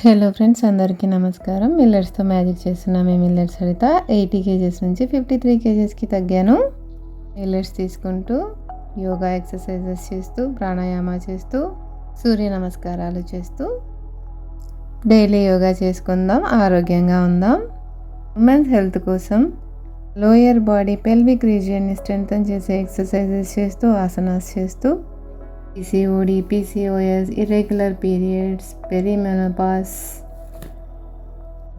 Hello friends అందరికీ నమస్కారం. మిల్లెట్స్తో magic చేస్తున్నా మేము మిల్లెట్స్ సరిత. ఎయిటీ కేజెస్ నుంచి ఫిఫ్టీ త్రీ కేజెస్కి తగ్గాను. మిల్లెట్స్ తీసుకుంటూ యోగా ఎక్సర్సైజెస్ చేస్తూ ప్రాణాయామ చేస్తూ సూర్య నమస్కారాలు చేస్తూ డైలీ యోగా చేసుకుందాం ఆరోగ్యంగా ఉందాం. ఉమెన్స్ హెల్త్ కోసం లోయర్ బాడీ పెల్విక్ రీజియన్ని స్ట్రెంగ్తన్ చేసే ఎక్సర్సైజెస్ చేస్తూ ఆసనాస్ చేస్తూ PCOD PCOS irregular periods perimenopause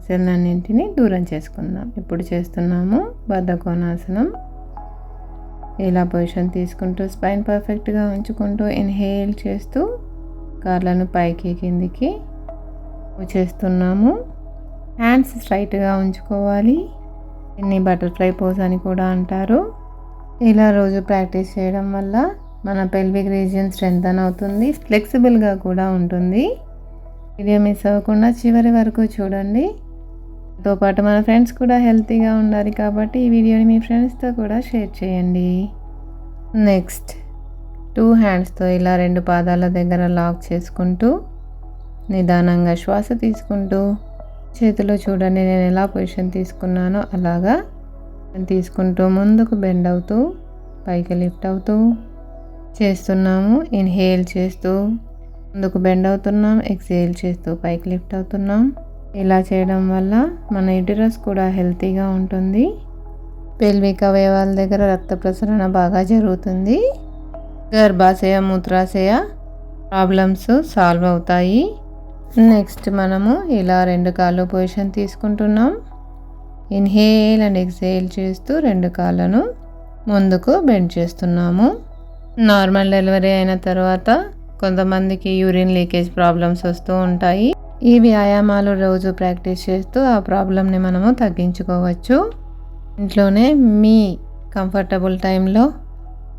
సెల్లన్నింటినీ దూరం చేసుకుందాం. ఇప్పుడు చేస్తున్నాము? బద్ధకోనాసనం ఇలా పొజిషన్ తీసుకుంటూ స్పైన్ పర్ఫెక్ట్గా ఉంచుకుంటూ ఇన్హేల్ చేస్తూ కాళ్ళను పైకి కిందికి చేస్తున్నాము. హ్యాండ్స్ స్ట్రైట్గా ఉంచుకోవాలి. ఇన్ని బటర్ఫ్లై పోజ్ అని కూడా అంటారు. ఇలా రోజు ప్రాక్టీస్ చేయడం వల్ల మన పెల్విక్ రీజియన్ స్ట్రెంగ్తన్ అవుతుంది ఫ్లెక్సిబుల్గా కూడా ఉంటుంది. వీడియో మిస్ అవ్వకుండా చివరి వరకు చూడండి. తో పాటు మన ఫ్రెండ్స్ కూడా హెల్తీగా ఉండాలి కాబట్టి ఈ వీడియోని మీ ఫ్రెండ్స్తో కూడా షేర్ చేయండి. నెక్స్ట్ టూ హ్యాండ్స్తో ఇలా రెండు పాదాల దగ్గర లాక్ చేసుకుంటూ నిదానంగా శ్వాస తీసుకుంటూ చేతిలో చూడండి నేను ఎలా పొజిషన్ తీసుకున్నానో అలాగా తీసుకుంటూ ముందుకు బెండ్ అవుతూ పైకి లిఫ్ట్ అవుతూ చేస్తున్నాము. ఇన్హేల్ చేస్తూ ముందుకు బెండ్ అవుతున్నాం. ఎక్సేల్ చేస్తూ పైకి లిఫ్ట్ అవుతున్నాం. ఇలా చేయడం వల్ల మన యుటిరస్ కూడా హెల్తీగా ఉంటుంది. పెల్విక్ అవయవాల దగ్గర రక్త ప్రసరణ బాగా జరుగుతుంది. గర్భాశయ మూత్రాశయ ప్రాబ్లమ్స్ సాల్వ్ అవుతాయి. నెక్స్ట్ మనము ఇలా రెండు కాళ్ళు పొజిషన్ తీసుకుంటున్నాం. ఇన్హేల్ అండ్ ఎక్సేల్ చేస్తూ రెండు కాళ్ళను ముందుకు బెండ్ చేస్తున్నాము. నార్మల్ డెలివరీ అయిన తర్వాత కొంతమందికి యూరిన్ లీకేజ్ ప్రాబ్లమ్స్ వస్తూ ఉంటాయి. ఈ వ్యాయామాలు రోజు ప్రాక్టీస్ చేస్తూ ఆ ప్రాబ్లమ్ని మనము తగ్గించుకోవచ్చు. ఇంట్లోనే మీ కంఫర్టబుల్ టైంలో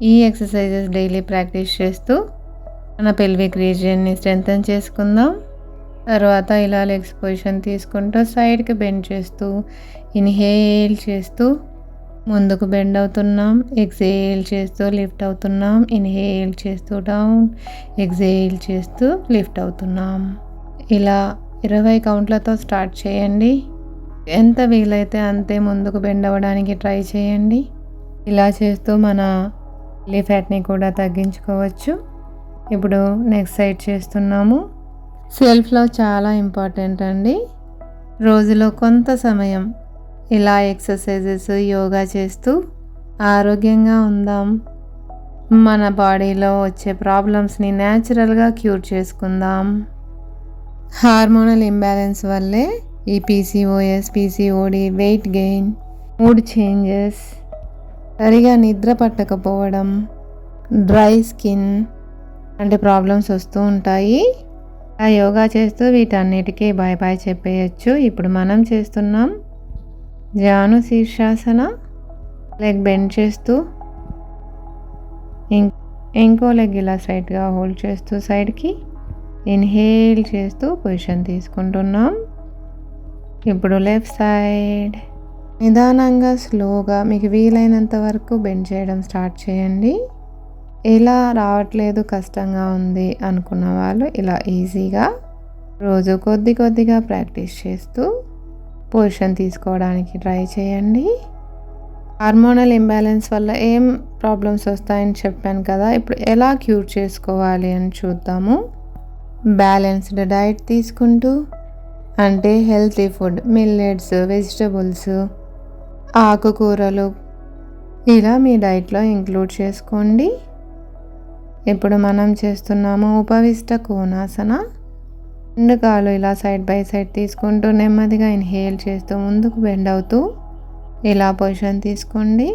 ఈ ఎక్సర్సైజెస్ డైలీ ప్రాక్టీస్ చేస్తూ మన పెల్విక్ రీజియన్ని స్ట్రెంగ్తన్ చేసుకుందాం. తర్వాత ఇలా లెగ్స్ పొజిషన్ తీసుకుంటూ సైడ్కి బెండ్ చేస్తూ ఇన్హేల్ చేస్తూ ముందుకు బెండ్ అవుతున్నాం. ఎక్సేల్ చేస్తూ లిఫ్ట్ అవుతున్నాం. ఇన్హేల్ చేస్తూ డౌన్. ఎక్సేల్ చేస్తూ లిఫ్ట్ అవుతున్నాం. ఇలా ఇరవై కౌంట్లతో స్టార్ట్ చేయండి. ఎంత వీలైతే అంతే ముందుకు బెండ్ అవ్వడానికి ట్రై చేయండి. ఇలా చేస్తూ మన లిఫ్యాట్ని కూడా తగ్గించుకోవచ్చు. ఇప్పుడు నెక్స్ట్ సైడ్ చేస్తున్నాము. సెల్ఫ్లో చాలా ఇంపార్టెంట్ అండి. రోజులో కొంత సమయం ఇలా ఎక్సర్సైజెస్ యోగా చేస్తూ ఆరోగ్యంగా ఉందాం. మన బాడీలో వచ్చే ప్రాబ్లమ్స్ని న్యాచురల్గా క్యూర్ చేసుకుందాం. హార్మోనల్ ఇంబ్యాలెన్స్ వల్లే ఈ PCOS PCOD weight gain mood changes సరిగా నిద్ర పట్టకపోవడం డ్రై స్కిన్ అంటే ప్రాబ్లమ్స్ వస్తూ ఉంటాయి. ఆ యోగా చేస్తూ వీటన్నిటికీ బాయ్ బాయ్ చెప్పేయచ్చు. ఇప్పుడు మనం చేస్తున్నాం జాను శీర్షాసన లెగ్ బెండ్ చేస్తూ ఇంకో లెగ్ ఇలా స్ట్రైట్గా హోల్డ్ చేస్తూ సైడ్కి ఇన్హేల్ చేస్తూ పొజిషన్ తీసుకుంటున్నాం. ఇప్పుడు లెఫ్ట్ సైడ్ నిదానంగా స్లోగా మీకు వీలైనంత వరకు బెండ్ చేయడం స్టార్ట్ చేయండి. ఇలా రావట్లేదు కష్టంగా ఉంది అనుకున్న వాళ్ళు ఇలా ఈజీగా రోజు కొద్ది కొద్దిగా ప్రాక్టీస్ చేస్తూ పొజిషన్ తీసుకోవడానికి ట్రై చేయండి. హార్మోనల్ ఇంబ్యాలెన్స్ వల్ల ఏం ప్రాబ్లమ్స్ వస్తాయని చెప్పాను కదా ఇప్పుడు ఎలా క్యూర్ చేసుకోవాలి అని చూద్దాము. బ్యాలెన్స్డ్ డైట్ తీసుకుంటూ అంటే హెల్తీ ఫుడ్ మిల్లెట్స్ వెజిటబుల్స్ ఆకుకూరలు ఇలా మీ డైట్లో ఇంక్లూడ్ చేసుకోండి. ఇప్పుడు మనం చేస్తున్నాము ఉపవిష్ట కోనాసన. రెండు కాలు ఇలా సైడ్ బై సైడ్ తీసుకుంటూ నెమ్మదిగా ఇన్హేల్ చేస్తూ ముందుకు బెండ్ అవుతూ ఇలా పొజిషన్ తీసుకోండి.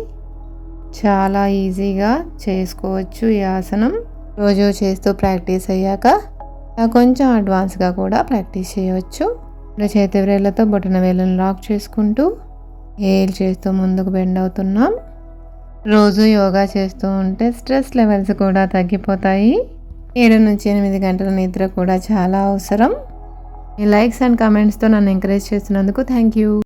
చాలా ఈజీగా చేసుకోవచ్చు ఈ ఆసనం. రోజు చేస్తూ ప్రాక్టీస్ అయ్యాక కొంచెం అడ్వాన్స్గా కూడా ప్రాక్టీస్ చేయవచ్చు. చేతి వేళ్ళతో బొటన వేళ్ళను లాక్ చేసుకుంటూ హేల్ చేస్తూ ముందుకు బెండ్ అవుతున్నాం. రోజు యోగా చేస్తూ ఉంటే స్ట్రెస్ లెవెల్స్ కూడా తగ్గిపోతాయి. ఏడు నుంచి ఎనిమిది గంటల నిద్ర కూడా చాలా అవసరం. మీ లైక్స్ అండ్ కమెంట్స్తో నన్ను ఎంకరేజ్ చేస్తున్నందుకు థ్యాంక్ యూ.